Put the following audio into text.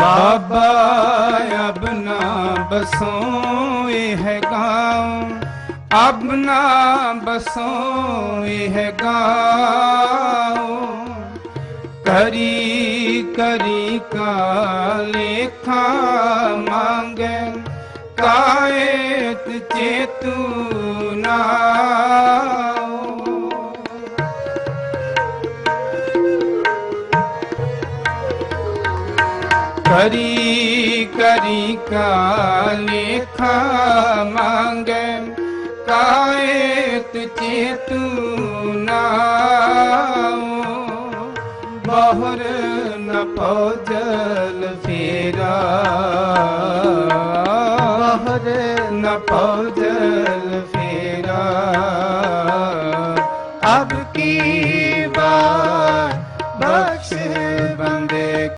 ਬਾਬਾ ਅਬ ਨਾ ਬਸੋਂ ਇਹ ਗਾਉ ਅਬ ਨਾ ਬਸੋ ਇਹ ਗਾਉ। ਕਰੀ ਕਰੀ ਕਾ ਲੇਖਾ ਮੰਗੇ, ਕਾਇਤ ਚੇਤੂ ਨਾ ਕਰੀ ਕਰੀ ਕਾ ਲੇਖਾ ਮੰਗੈ ਕਾਇਤ ਚੇਤੂ ਨਾਉ, ਬਹਰ ਨ ਪਉਜਲ ਫੇਰਾ। ਬਹਰ ਨ ਪਉਜਲ ਫੇਰਾ। ਅਬ ਕੀ ਬਾਤ ਬਖਸ਼ ਬੰਦੇ